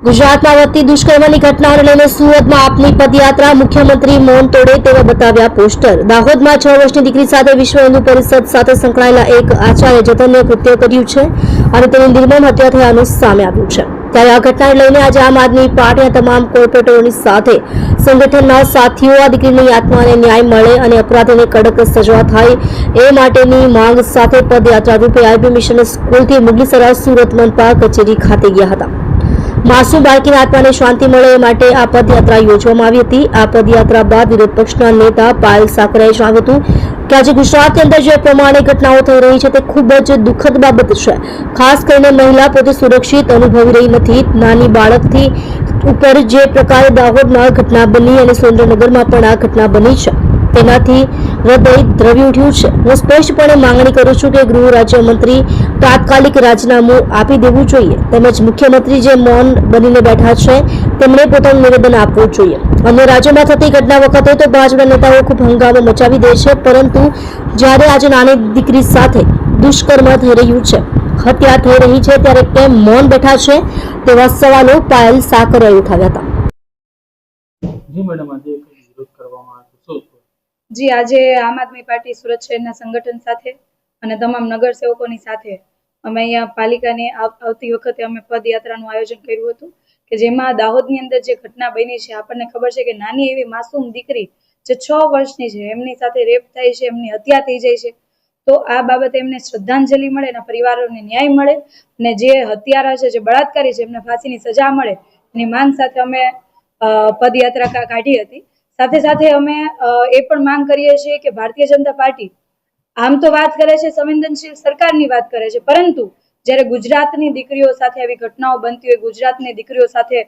ગુજરાતમાં વધતી દુષ્કર્મની ઘટનાઓને લઈને સુરતમાં આપની પદયાત્રા, મુખ્યમંત્રી મૌન તોડે તેવા બતાવ્યા પોસ્ટર. દાહોદમાં છ વર્ષની દીકરી સાથે વિશ્વ હિન્દુ પરિષદ સાથે સંકળાયેલા એક આચાર્ય જતનને કૃત્ય કર્યું છે અને તેની નિર્મમ હત્યા થયાનું સામે આવ્યું છે. ત્યારે આ ઘટનાને લઈને આજે આમ આદમી પાર્ટીના તમામ કોર્પોરેટરોની સાથે સંગઠનના સાથીઓ આ દીકરીની આત્માને ન્યાય મળે અને અપરાધીને કડક સજા થાય એ માટેની માંગ સાથે પદયાત્રા રૂપે આઈબી મિશન સ્કૂલથી મુગલીસરા સુરત મનપા કચેરી ખાતે ગયા હતા. માસૂમ બાળકીના આત્માને શાંતિ મળે એ માટે આ પદયાત્રા યોજવામાં આવી હતી. આ પદયાત્રા બાદ વિરોધ પક્ષના નેતા પાયલ સાકરાએ જણાવ્યું હતું કે આજે ગુજરાતની અંદર જે પ્રમાણે ઘટનાઓ થઈ રહી છે તે ખૂબ જ દુઃખદ બાબત છે. ખાસ કરીને મહિલા પોતે સુરક્ષિત અનુભવી રહી નથી. નાની બાળકથી ઉપર જે પ્રકારે દાહોદમાં ઘટના બની અને સુરેન્દ્રનગરમાં પણ આ ઘટના બની છે. તેનાથી હૃદય દ્રવી ઉઠ્યું છે. હું સ્પષ્ટપણે માંગણી કરું છું કે ગૃહ રાજ્યમંત્રી તાત્કાલિક રાજીનામું આપી દેવું જોઈએ. તેમજ મુખ્યમંત્રી જે મૌન બનીને બેઠા છે, તેમણે પોતાનું નિવેદન આપવું જોઈએ. અન્ય રાજ્યોમાં થતી ઘટના વખતે તો ભાજપના નેતાઓ ખૂબ હંગામો મચાવી દે છે, પરંતુ જ્યારે આજે નાની દીકરી સાથે દુષ્કર્મ થઈ રહ્યું છે, હત્યા થઈ રહી છે, ત્યારે કેમ મૌન બેઠા છે, તેવા સવાલો પાયલ સાકરે ઉઠાવ્યા હતા. જી મેડમ, આજે એક વિરોધ કરવામાં આવ્યો હતો શું જી, આજે આમ આદમી પાર્ટી સુરત શહેરના સંગઠન સાથે અને તમામ નગરસેવકોની સાથે અમે અહીંયા પાલિકાને આવ- આવતી વખતે અમે પદયાત્રાનું આયોજન કર્યું હતું કે જેમાં દાહોદની અંદર જે ઘટના બની છે, આપણને ખબર છે કે નાની એવી માસૂમ દીકરી જે છ વર્ષની છે, એમની સાથે રેપ થાય છે, એમની હત્યા થઈ જાય છે, તો આ બાબતે એમને શ્રદ્ધાંજલિ મળે એના પરિવારોને ન્યાય મળે અને જે હત્યારા છે, જે બળાત્કારી છે, એમને ફાંસીની સજા મળે એની માંગ સાથે અમે પદયાત્રા કાઢી હતી. સાથે સાથે અમે એ પણ માંગ કરીએ છીએ કે ભારતીય જનતા પાર્ટી આમ તો વાત કરે છે, સંવેદનશીલ સરકારની વાત કરે છે, પરંતુ જ્યારે ગુજરાતની દીકરીઓ સાથે આવી ઘટનાઓ બનતી હોય, ગુજરાતની દીકરીઓ સાથે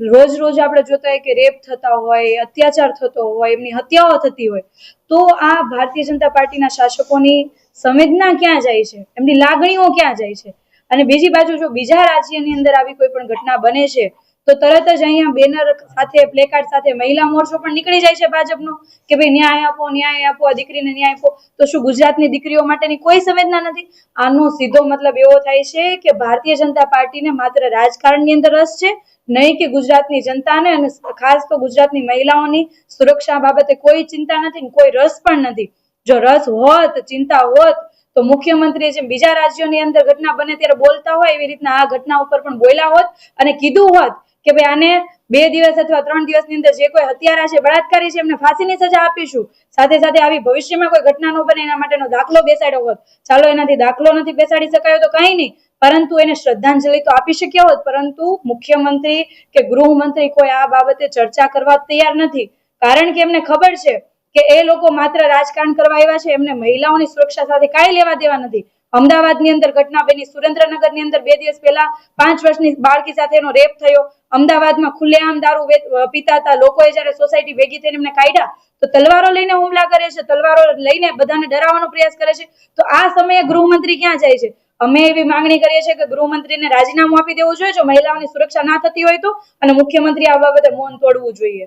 રોજ રોજ આપણે જોતા હોય કે રેપ થતા હોય, અત્યાચાર થતો હોય, એમની હત્યાઓ થતી હોય, તો આ ભારતીય જનતા પાર્ટીના શાસકોની સંવેદના ક્યાં જાય છે? એમની લાગણીઓ ક્યાં જાય છે? અને બીજી બાજુ જો બીજા રાજ્યની અંદર આવી કોઈ પણ ઘટના બને છે તો તરત જ અહીંયા બેનર સાથે પ્લેકાર્ડ સાથે મહિલા મોરચો પણ નીકળી જાય છે ભાજપનો કે ભાઈ ન્યાય આપો ન્યાય આપો, આ દીકરીને ન્યાય આપો. તો શું ગુજરાતની દીકરીઓ માટેની કોઈ સંવેદના નથી? આનો સીધો મતલબ એવો થાય છે કે ભારતીય જનતા પાર્ટીને માત્ર રાજકારણની અંદર રસ છે, નહીં કે ગુજરાતની જનતાને અને ખાસ તો ગુજરાતની મહિલાઓની સુરક્ષા બાબતે કોઈ ચિંતા નથી કોઈ રસ પણ નથી. જો રસ હોત, ચિંતા હોત, તો મુખ્યમંત્રીએ જેમ બીજા રાજ્યોની અંદર ઘટના બને ત્યારે બોલતા હોય, એવી રીતના આ ઘટના ઉપર પણ બોલ્યા હોત અને કીધું હોત કે ભાઈ આને બે દિવસ અથવા ત્રણ દિવસની અંદર જે કોઈ હત્યારા છે, બળાત્કારી છે, એમને ફાંસીની સજા આપીશું. સાથે સાથે આવી ભવિષ્યમાં કોઈ ઘટના ન બને એના માટેનો દાખલો બેસાડ્યો હોત. ચાલો એનાથી દાખલો નથી બેસાડી શકાયો તો કંઈ નહીં. પરંતુ એને શ્રદ્ધાંજલિ તો આપી શક્યા હોત. પરંતુ મુખ્યમંત્રી કે ગૃહમંત્રી કોઈ આ બાબતે ચર્ચા કરવા તૈયાર નથી. કારણ કે એમને ખબર છે કે એ લોકો માત્ર રાજકારણ કરવા આવ્યા છે. એમને મહિલાઓની સુરક્ષા સાથે કાંઈ લેવા દેવા નથી. અમદાવાદની અંદર ઘટના બની. સુરેન્દ્રનગરની અંદર બે દિવસ પહેલા પાંચ વર્ષની બાળકી સાથે એનો રેપ થયો. અમદાવાદમાં ખુલ્લેઆમ દારૂ પીતા હતા. લોકોએ જ્યારે સોસાયટી ભેગી થઈને એમને કાઢ્યા, તો તલવારો લઈને હુમલા કરે છે, તલવારો લઈને બધાને ડરાવવાનો પ્રયાસ કરે છે. તો આ સમયે ગૃહમંત્રી ક્યાં જાય છે? અમે એવી માંગણી કરીએ છીએ કે ગૃહમંત્રીને રાજીનામું આપી દેવું જોઈએ. જો મહિલાઓની સુરક્ષા ના થતી હોય તો, અને મુખ્યમંત્રી આ બાબતે મૌન તોડવું જોઈએ.